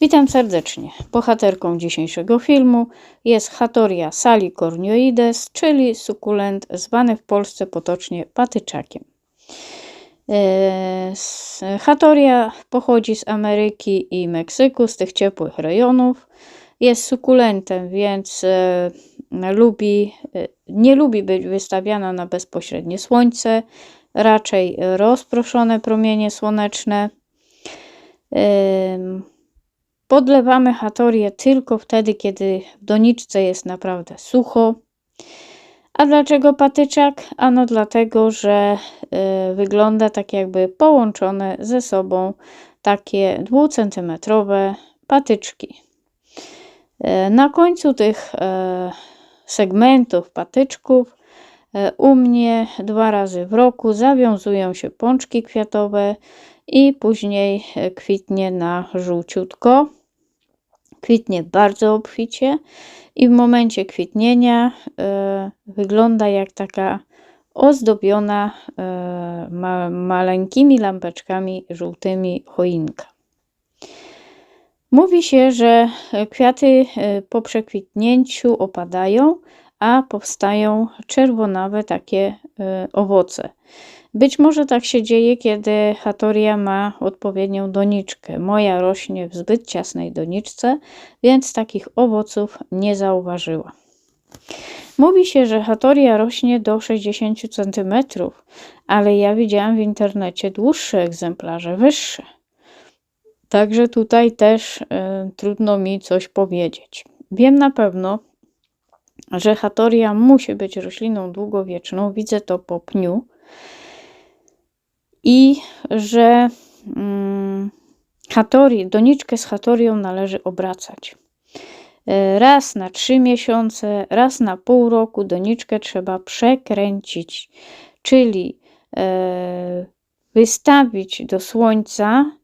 Witam serdecznie. Bohaterką dzisiejszego filmu jest Hatoria salicornioides, czyli sukulent zwany w Polsce potocznie patyczakiem. E, Hatoria pochodzi z Ameryki i Meksyku, z tych ciepłych rejonów. Jest sukulentem, więc e, lubi, e, nie lubi być wystawiana na bezpośrednie słońce, raczej rozproszone promienie słoneczne. Podlewamy hatorię tylko wtedy, kiedy w doniczce jest naprawdę sucho. A dlaczego patyczak? Ano dlatego, że y, wygląda tak jakby połączone ze sobą takie dwucentymetrowe patyczki. Y, na końcu tych y, segmentów patyczków u mnie dwa razy w roku zawiązują się pączki kwiatowe i później e, kwitnie na żółciutko. Kwitnie bardzo obficie i w momencie kwitnienia e, wygląda jak taka ozdobiona e, ma, maleńkimi lampeczkami żółtymi choinka. Mówi się, że kwiaty e, po przekwitnięciu opadają, a powstają czerwonawe takie e, owoce. Być może tak się dzieje, kiedy hatoria ma odpowiednią doniczkę. Moja rośnie w zbyt ciasnej doniczce, więc takich owoców nie zauważyła. Mówi się, że hatoria rośnie do 60 cm, ale ja widziałam w internecie dłuższe egzemplarze, wyższe. Także tutaj też y, trudno mi coś powiedzieć. Wiem na pewno, że hatoria musi być rośliną długowieczną. Widzę to po pniu i że mm, hatori, doniczkę z hatorią należy obracać. E, Raz na trzy miesiące, raz na pół roku doniczkę trzeba przekręcić, czyli e, wystawić do słońca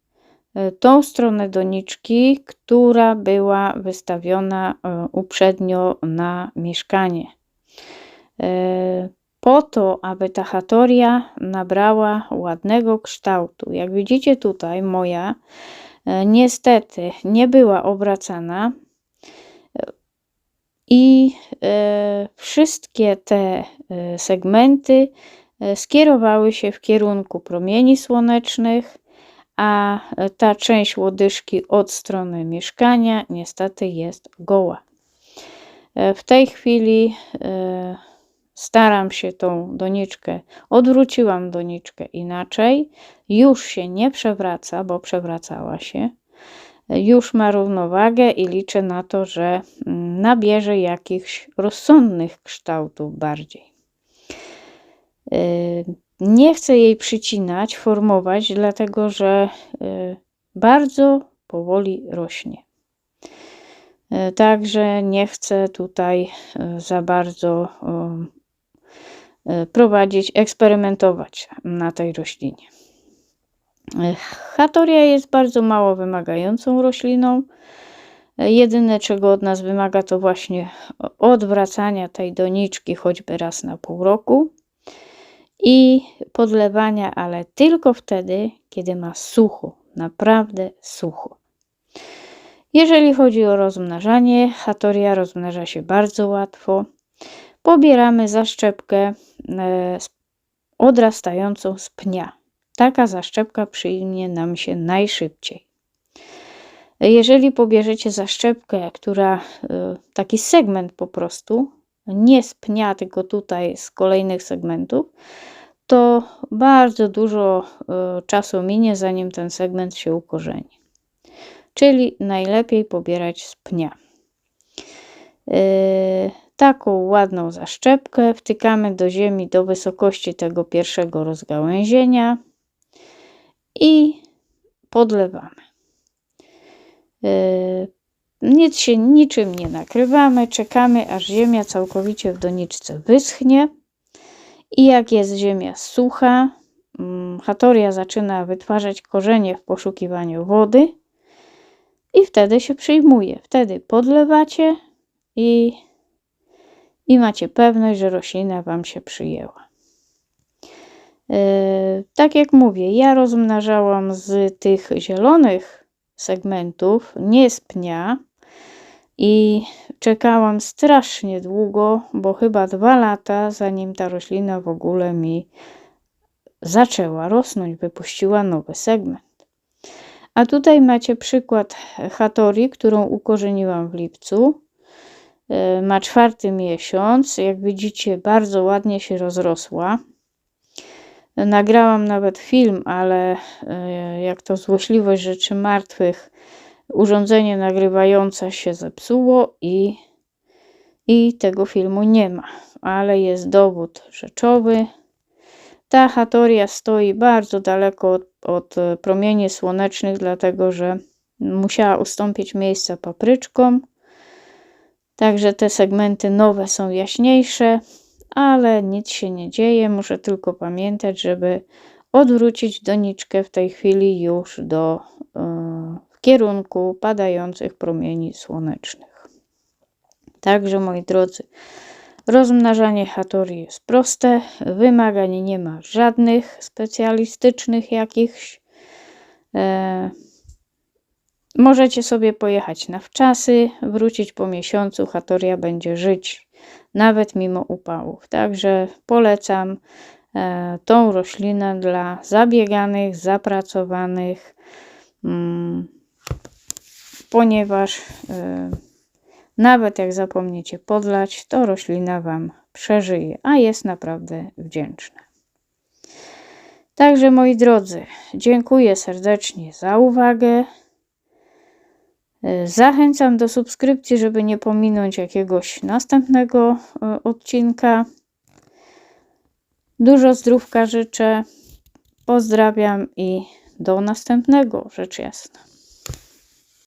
tą stronę doniczki, która była wystawiona e, uprzednio na mieszkanie. E, po to, aby ta hatoria nabrała ładnego kształtu. Jak widzicie tutaj, moja e, niestety nie była obracana e, i e, wszystkie te e, segmenty e, skierowały się w kierunku promieni słonecznych, a e, ta część łodyżki od strony mieszkania niestety jest goła. E, W tej chwili e, staram się tą doniczkę, odwróciłam doniczkę inaczej, już się nie przewraca, bo przewracała się, już ma równowagę i liczę na to, że mm, nabierze jakichś rozsądnych kształtów bardziej. Nie chcę jej przycinać, formować, dlatego że y, bardzo powoli rośnie. Y, Także nie chcę tutaj y, za bardzo prowadzić, eksperymentować na tej roślinie. Hatoria jest bardzo mało wymagającą rośliną. Jedyne, czego od nas wymaga, to właśnie odwracania tej doniczki choćby raz na pół roku i podlewania, ale tylko wtedy, kiedy ma sucho, naprawdę sucho. Jeżeli chodzi o rozmnażanie, hatoria rozmnaża się bardzo łatwo. Pobieramy zaszczepkę e, odrastającą z pnia. Taka zaszczepka przyjmie nam się najszybciej. Jeżeli pobierzecie zaszczepkę, która e, taki segment po prostu, nie z pnia, tylko tutaj z kolejnych segmentów, to bardzo dużo e, czasu minie, zanim ten segment się ukorzeni. Czyli najlepiej pobierać z pnia. Yy, taką ładną zaszczepkę wtykamy do ziemi do wysokości tego pierwszego rozgałęzienia i podlewamy. Nic się niczym nie nakrywamy, czekamy aż ziemia całkowicie w doniczce wyschnie i jak jest ziemia sucha, mm, hatoria zaczyna wytwarzać korzenie w poszukiwaniu wody i wtedy się przyjmuje. Wtedy podlewacie i, i macie pewność, że roślina Wam się przyjęła. Yy, tak jak mówię, ja rozmnażałam z tych zielonych segmentów, nie z pnia. I czekałam strasznie długo, bo chyba dwa lata, zanim ta roślina w ogóle mi zaczęła rosnąć, wypuściła nowy segment. A tutaj macie przykład Hatori, którą ukorzeniłam w lipcu. E, Ma czwarty miesiąc. Jak widzicie, bardzo ładnie się rozrosła. Nagrałam nawet film, ale e, jak to złośliwość rzeczy martwych, urządzenie nagrywające się zepsuło i, i tego filmu nie ma. Ale jest dowód rzeczowy. Ta hatoria stoi bardzo daleko od, od promieni słonecznych, dlatego że musiała ustąpić miejsca papryczkom. Także te segmenty nowe są jaśniejsze, ale nic się nie dzieje. Muszę tylko pamiętać, żeby odwrócić doniczkę w tej chwili już do w kierunku padających promieni słonecznych. Także moi drodzy, rozmnażanie hatorii jest proste, wymagań nie ma żadnych specjalistycznych jakichś. E, Możecie sobie pojechać na wczasy, wrócić po miesiącu, hatoria będzie żyć nawet mimo upałów. Także polecam e, tą roślinę dla zabieganych, zapracowanych, mm, ponieważ e, nawet jak zapomniecie podlać, to roślina Wam przeżyje, a jest naprawdę wdzięczna. Także moi drodzy, dziękuję serdecznie za uwagę. Zachęcam do subskrypcji, żeby nie pominąć jakiegoś następnego e, odcinka. Dużo zdrówka życzę. Pozdrawiam i do następnego, rzecz jasna.